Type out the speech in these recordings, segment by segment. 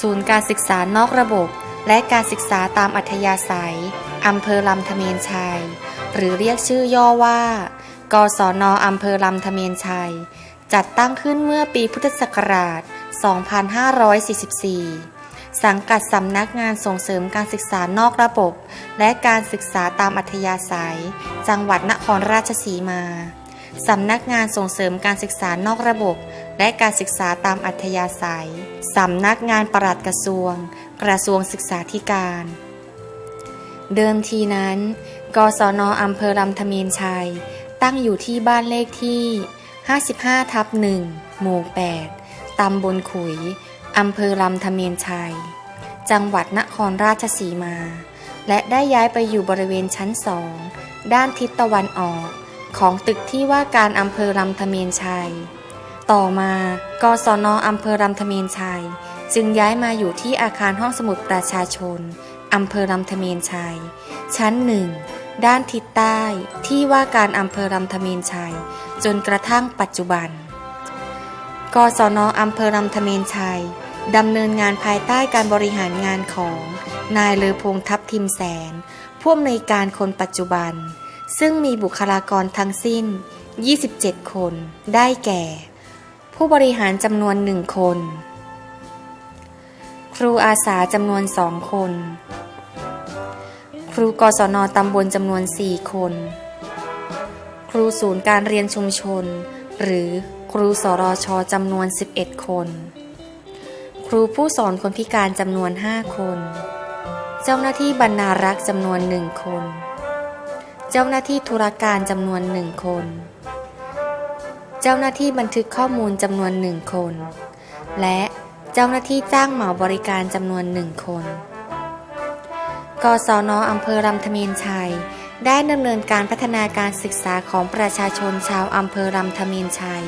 ศูนย์การศึกษานอกระบบ และการศึกษาตามอัธยาศัย อำเภอลำธเมนชัย หรือเรียกชื่อย่อว่า กศนอำเภอลำธเมนชัย จัดตั้งขึ้นเมื่อปีพุทธศักราช 2544 สังกัดสำนักงานส่งเสริมการศึกษานอกระบบ และการศึกษาตามอัธยาศัย จังหวัดนครราชสีมา สำนักงานส่งเสริมการศึกษานอกระบบ และการศึกษาตามอัธยาศัย สำนักงานปลัดกระทรวง กระทรวงศึกษาธิการ เดิมทีนั้น กศนอำเภอลำธเมนชัย ตั้งอยู่ที่บ้านเลขที่ 55 ทับ1หมู่ 8 ตำบลขุย อำเภอลำธเมนชัย จังหวัดนครราชสีมา และได้ย้ายไปอยู่บริเวณชั้นสองด้านทิศตะวันออก ของตึกที่ว่าการอำเภอลำธเมนชัย ต่อมากศนอำเภอลำธเมนชัย จึงย้ายมาอยู่ที่อาคารห้องสมุดประชาชนอำเภอลำธเมนชัย ชั้นหนึ่งด้านทิศใต้ที่ว่าการอำเภอลำธเมนชัย จนกระทั่งปัจจุบัน กศนอำเภอลำธเมนชัยดำเนินงานภายใต้การบริหารงานของนายเลอพงทัพทิมแสน ผู้อำนวยการคนปัจจุบัน ซึ่งมีบุคลากรทั้งสิ้น 27 คน ได้แก่ ผู้บริหารจำนวนหนึ่งคน ครูอาสาจำนวนสองคน ครูกศนตำบลจำนวน4คน ครูศูนย์การเรียนชุมชน หรือครูสรชจำนวน 11 คน ครูผู้สอนคนพิการจำนวน 5 คน เจ้าหน้าที่บรรณารักษ์จำนวน1คน เจ้าหน้าที่ธุรการจำนวน1คน เจ้าหน้าที่บันทึกข้อมูลจำนวน1คน และเจ้าหน้าที่จ้างเหมาบริการจำนวน1คน กศนอำเภอลำธเมนชัย ได้ดำเนินการพัฒนาการศึกษาของประชาชนชาวอำเภอลำธเมนชัย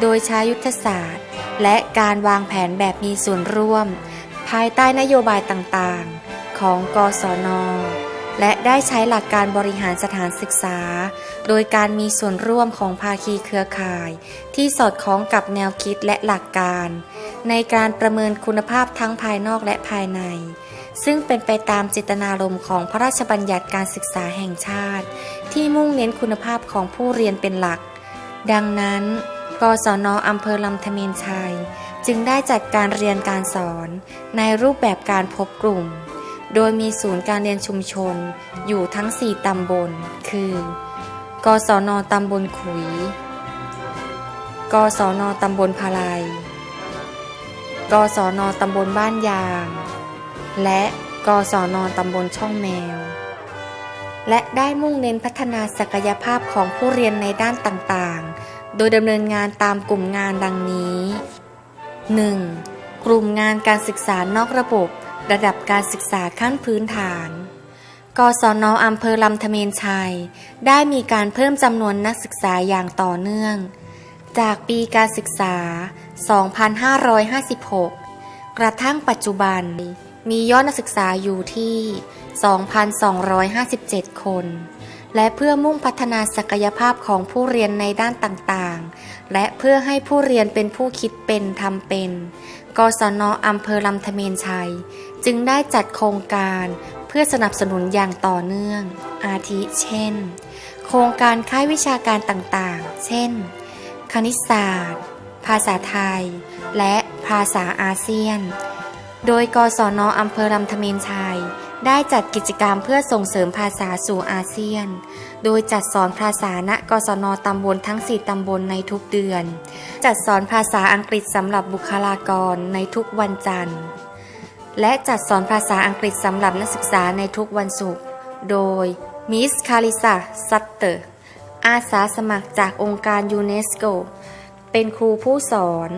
โดยใช้ยุทธศาสตร์ และการวางแผนแบบมีส่วนร่วม ภายใต้นโยบายต่างๆ ของกศน และได้ใช้หลักการบริหารสถานศึกษา โดยการมีส่วนร่วมของภาคีเครือข่าย ที่สอดคล้องกับแนวคิดและหลักการ ในการประเมินคุณภาพทั้งภายนอกและภายใน ซึ่งเป็นไปตามเจตนารมณ์ของพระราชบัญญัติการศึกษาแห่งชาติ ที่มุ่งเน้นคุณภาพของผู้เรียนเป็นหลัก ดังนั้น กศนอำเภอลำธเมนชัย จึงได้จัดการเรียนการสอน ในรูปแบบการพบกลุ่ม โดยมีศูนย์การเรียนชุมชนอยู่ทั้ง 4 ตำบล คือ กศนตำบลขุย กศนตำบลพาลัยกศนตำบลบ้านยาง และกศนตำบลช่องแมว และได้มุ่งเน้นพัฒนาศักยภาพของผู้เรียนในด้านต่างๆ โดยดำเนินงานตามกลุ่มงานดังนี้ 1. กลุ่มงานการศึกษานอกระบบ ระดับการศึกษาขั้นพื้นฐาน กศนอำเภอลำธเมนชัย ได้มีการเพิ่มจำนวนนักศึกษาอย่างต่อเนื่อง จากปีการศึกษา 2556 กระทั่งปัจจุบัน มียอดนักศึกษาอยู่ที่ 2,257 คน และเพื่อมุ่งพัฒนาศักยภาพของผู้เรียนในด้านต่างๆ และเพื่อให้ผู้เรียนเป็นผู้คิดเป็นทำเป็น กศนอำเภอลำธเมนชัย จึงได้จัดโครงการเพื่อสนับสนุนอย่างต่อเนื่อง อาทิเช่น โครงการค่ายวิชาการต่างๆ เช่น คณิตศาสตร์ ภาษาไทย และภาษาอาเซียน โดยกศนอำเภอลำธเมนชัย ได้จัดกิจกรรมเพื่อส่งเสริมภาษาสู่อาเซียน โดยจัดสอนภาษาณกศนตำบลทั้ง 4 ตำบลในทุกเดือน จัดสอนภาษาอังกฤษสำหรับบุคลากรในทุกวันจันทร์ และจัดสอนภาษาอังกฤษสำหรับนักศึกษาในทุกวันศุกร์ โดยมิสคาริซาซัตเตอร์ อาสาสมัครจากองค์การยูเนสโก เป็นครูผู้สอน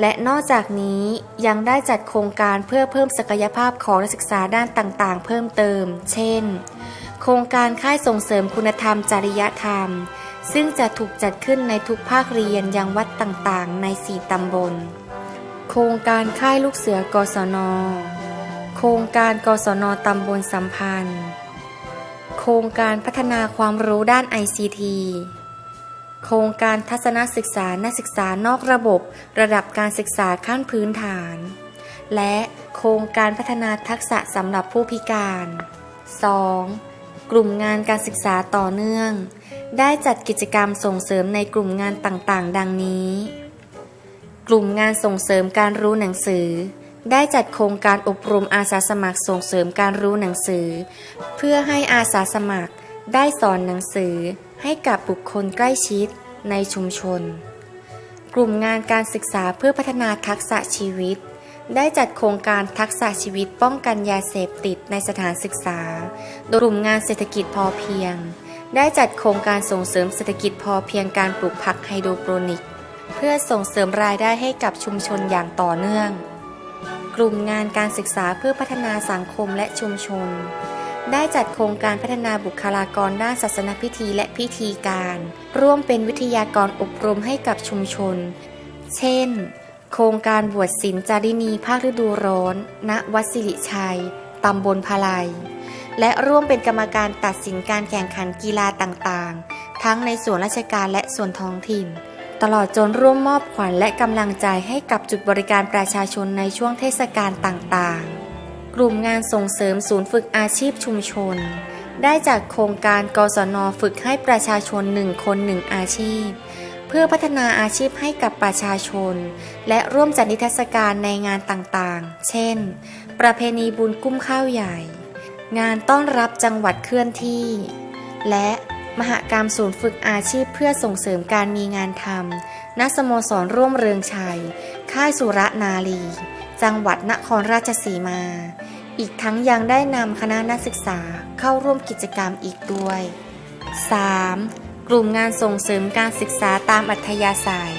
และนอกจากนี้ยังได้จัดโครงการเพื่อเพิ่มศักยภาพของนักศึกษาด้านต่างๆ เพิ่มเติม เช่น โครงการค่ายส่งเสริมคุณธรรมจริยธรรม ซึ่งจะถูกจัดขึ้นในทุกภาคเรียนยังวัดต่างๆ ใน 4 ตำบล โครงการค่ายลูกเสือกศน โครงการกศนตำบลสัมพันธ์ โครงการพัฒนาความรู้ด้าน ICT โครงการทัศนศึกษานักศึกษานอกระบบ ระดับการศึกษาขั้นพื้นฐาน และโครงการพัฒนาทักษะสำหรับผู้พิการ 2. กลุ่มงานการศึกษาต่อเนื่อง ได้จัดกิจกรรมส่งเสริมในกลุ่มงานต่างๆ ดังนี้ กลุ่มงานส่งเสริมการรู้หนังสือ ได้จัดโครงการอบรมอาสาสมัครส่งเสริมการรู้หนังสือ เพื่อให้อาสาสมัครได้สอนหนังสือ ให้กับบุคคลใกล้ชิดในชุมชน กลุ่มงานการศึกษาเพื่อพัฒนาทักษะชีวิต ได้จัดโครงการทักษะชีวิตป้องกันยาเสพติดในสถานศึกษา โดยกลุ่มงานเศรษฐกิจพอเพียง ได้จัดโครงการส่งเสริมเศรษฐกิจพอเพียงการปลูกผักไฮโดรโปรนิก เพื่อส่งเสริมรายได้ให้กับชุมชนอย่างต่อเนื่อง กลุ่มงานการศึกษาเพื่อพัฒนาสังคมและชุมชน ได้จัดโครงการพัฒนาบุคลากรด้านศาสนพิธีและพิธีการ ร่วมเป็นวิทยากรอบรมให้กับชุมชน เช่น โครงการบวชศิลจารินีภาคฤดูร้อน ณ วัดสิริชัย ตำบลพลายและร่วมเป็นกรรมการตัดสินการแข่งขันกีฬาต่างๆ ทั้งในส่วนราชการและส่วนท้องถิ่น ตลอดจนร่วมมอบขวัญและกำลังใจให้กับจุดบริการประชาชนในช่วงเทศกาลต่างๆ กลุ่มงานส่งเสริมศูนย์ฝึกอาชีพชุมชน ได้จากโครงการกศนฝึกให้ประชาชนหนึ่งคนหนึ่งอาชีพ เพื่อพัฒนาอาชีพให้กับประชาชน และร่วมจัดนิทรรศการในงานต่างๆ เช่น ประเพณีบุญกุ้มข้าวใหญ่ งานต้อนรับจังหวัดเคลื่อนที่ และมหกรรมศูนย์ฝึกอาชีพเพื่อส่งเสริมการมีงานทำณสโมสรร่วมเรืองชัย ค่ายสุรนารี จังหวัดนครราชสีมา อีกทั้งยังได้นำคณะนักศึกษาเข้าร่วมกิจกรรมอีกด้วย 3. กลุ่มงานส่งเสริมการศึกษาตามอัธยาศัย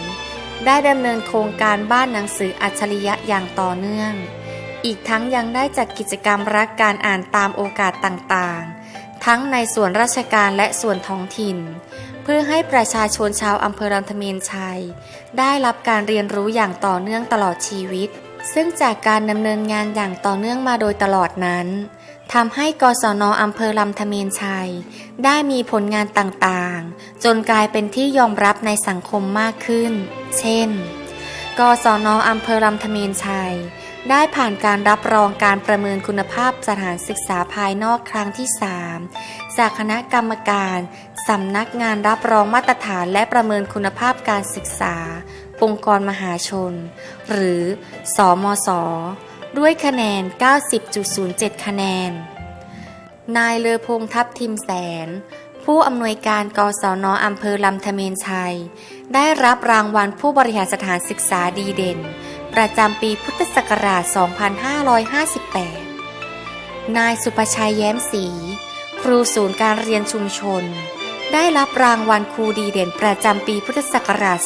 ได้ดำเนินโครงการบ้านหนังสืออัจฉริยะอย่างต่อเนื่อง อีกทั้งยังได้จัดกิจกรรมรักการอ่านตามโอกาสต่างๆ ทั้งในส่วนราชการและส่วนท้องถิ่นเพื่อให้ประชาชนชาวอำเภอรันธเมนชัย ได้รับการเรียนรู้อย่างต่อเนื่องตลอดชีวิต ซึ่งจากการดำเนินงานอย่างต่อเนื่องมาโดยตลอดนั้นทำให้กศนอำเภอลำธเมนชัย ได้มีผลงานต่างๆ จนกลายเป็นที่ยอมรับในสังคมมากขึ้น เช่น กศนอำเภอลำธเมนชัย ได้ผ่านการรับรองการประเมินคุณภาพสถานศึกษาภายนอกครั้งที่ 3 จากคณะกรรมการสำนักงานรับรองมาตรฐานและประเมินคุณภาพการศึกษา องค์กรมหาชน หรือสอมส ด้วยคะแนน 90.07 คะแนน นายเลอพงทัพทิมแสน ผู้อำนวยการกศนอำเภอลำธเมนชัย ได้รับรางวัลผู้บริหารสถานศึกษาดีเด่น ประจำปีพุทธศักราช 2558 นายสุภชัยแย้มศรีครูศูนย์การเรียนชุมชน ได้รับรางวัลครูดีเด่นประจำปีพุทธศักราช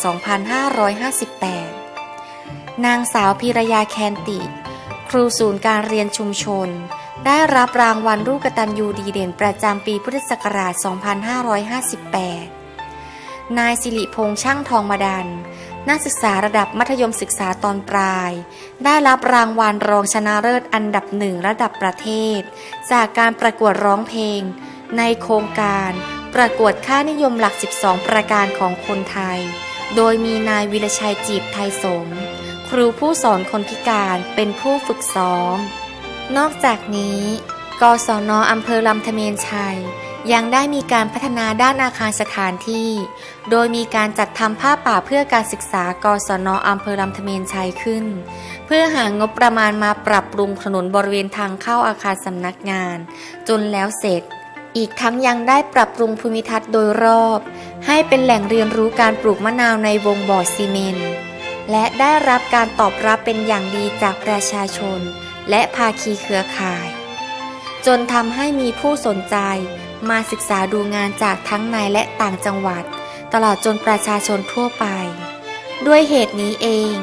2558 นางสาวพิรยาแคนติ ครูศูนย์การเรียนชุมชน ได้รับรางวัลลูกกตัญญูดีเด่นประจำปีพุทธศักราช 2558 นายสิริพงษ์ช่างทองมาดัน นักศึกษาระดับมัธยมศึกษาตอนปลาย ได้รับรางวัลรองชนะเลิศอันดับหนึ่งระดับประเทศ จากการประกวดร้องเพลง ในโครงการ ประกวดค่านิยมหลัก 12 ประการของคนไทย โดยมีนายวิรชัยจีบไทยสม ครูผู้สอนคนพิการเป็นผู้ฝึกซ้อม นอกจากนี้ กศนอำเภอลำธเมนชัย ยังได้มีการพัฒนาด้านอาคารสถานที่ โดยมีการจัดทำผ้าป่าเพื่อการศึกษากศนอำเภอลำธเมนชัยขึ้น เพื่อหางบประมาณมาปรับปรุงถนนบริเวณทางเข้าอาคารสำนักงาน จนแล้วเสร็จ อีกทั้งยังได้ปรับปรุงภูมิทัศน์โดยรอบ ให้เป็นแหล่งเรียนรู้การปลูกมะนาวในวงบ่อซีเมนต์และได้รับการตอบรับเป็นอย่างดีจากประชาชน และภาคีเครือข่าย จนทำให้มีผู้สนใจ มาศึกษาดูงานจากทั้งในและต่างจังหวัด ตลอดจนประชาชนทั่วไป ด้วยเหตุนี้เอง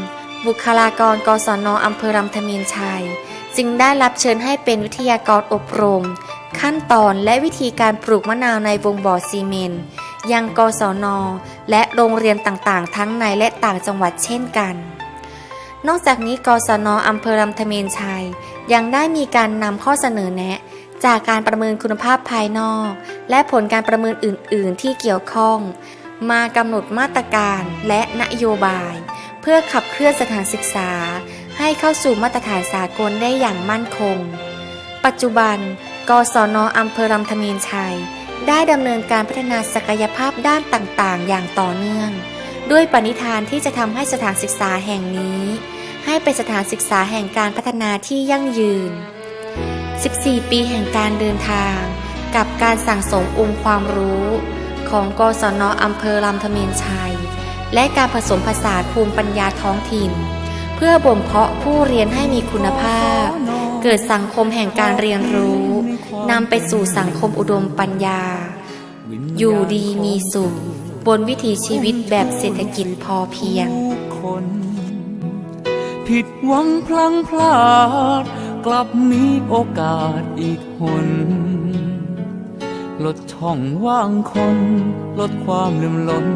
บุคลากรกศนอำเภอลำธเมนชัย จึงได้รับเชิญให้เป็นวิทยากรอบรม ขั้นตอนและวิธีการปลูกมะนาวในวงบ่อซีเมนต์ยังกศน และโรงเรียนต่างๆ ทั้งในและต่างจังหวัดเช่นกัน นอกจากนี้กศนอำเภอลำธเมนชัย ยังได้มีการนำข้อเสนอแนะ จากการประเมินคุณภาพภายนอก และผลการประเมินอื่น ๆ ที่เกี่ยวข้อง มากำหนดมาตรการและนโยบาย เพื่อขับเคลื่อนสถานศึกษา ให้เข้าสู่มาตรฐานสากลได้อย่างมั่นคง ปัจจุบัน กศนอำเภอลำธเมนชัย ได้ดำเนินการพัฒนาศักยภาพด้านต่างๆ อย่างต่อเนื่อง ด้วยปณิธานที่จะทำให้สถานศึกษาแห่งนี้ ให้เป็นสถานศึกษาแห่งการพัฒนาที่ยั่งยืน 14 ปีแห่งการเดินทาง กับการสั่งสมองค์ความรู้ ของกศนอำเภอลำธเมนชัย และการผสมผสานภูมิปัญญาท้องถิ่น เพื่อบ่มเพาะผู้เรียนให้มีคุณภาพ เกิดสังคมแห่งการเรียนรู้นำไปสู่สังคมอุดมปัญญา อยู่ดีมีสุข บนวิถีชีวิตแบบเศรษฐกิจพอเพียง ผิดหวังพลังพลาด กลับมีโอกาสอีกหนลดช่องว่างคน ลดความลืมล้น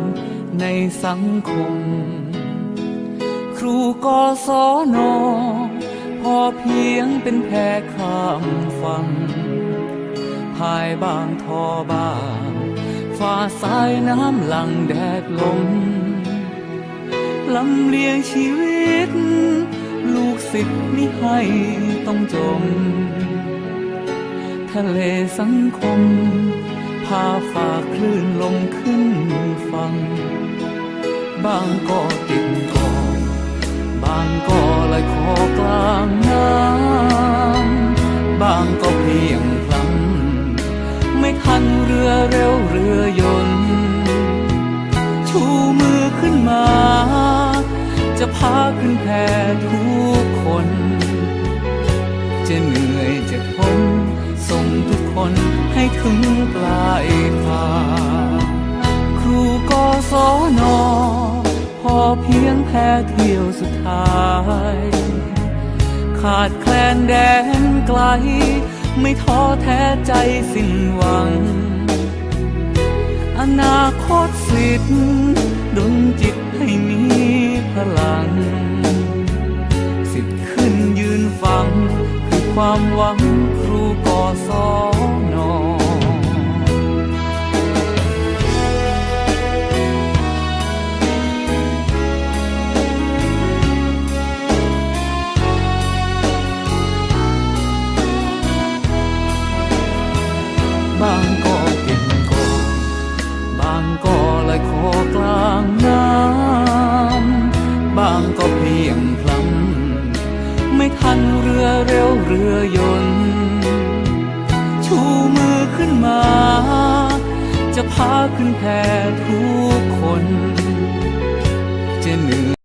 ในสังคม ครูกศนพ อเพียงเป็นแพรข้ามฟังพายบางทอบางฝ่าสายน้ำหลังแดดลมลำเลียงชีวิต ลูกศิษย์มิให้ต้องจม ทะเลสังคม พาฝ่าคลื่นลมขึ้นฟังบางก็ติดก บางก็ลอยคอกลางน้ำบางก็เพียงพลันไม่ทันเรือเร็วเรือยนต์ชูมือขึ้นมา จะพาขึ้นแพทุกคน จะเหนื่อยจะทนส่งทุกคนให้ถึงปลายทางครูกศนอ เพียงแพ้เที่ยวสุดท้าย ขาดแคลนแดนไกล ไม่ท้อแท้ใจสิ้นหวัง อนาคตสิทธิ์ดลจิตให้มีพลัง สิทธิ์ขึ้นยืนฟัง คือความหวังครูกศน บางก็เก่งก่อบางก็ลอยคอกลางน้ำบางก็เพียงพลัมไม่ทันเรือเร็วเรือยนต์ชูมือขึ้นมา จะพาขึ้นแพ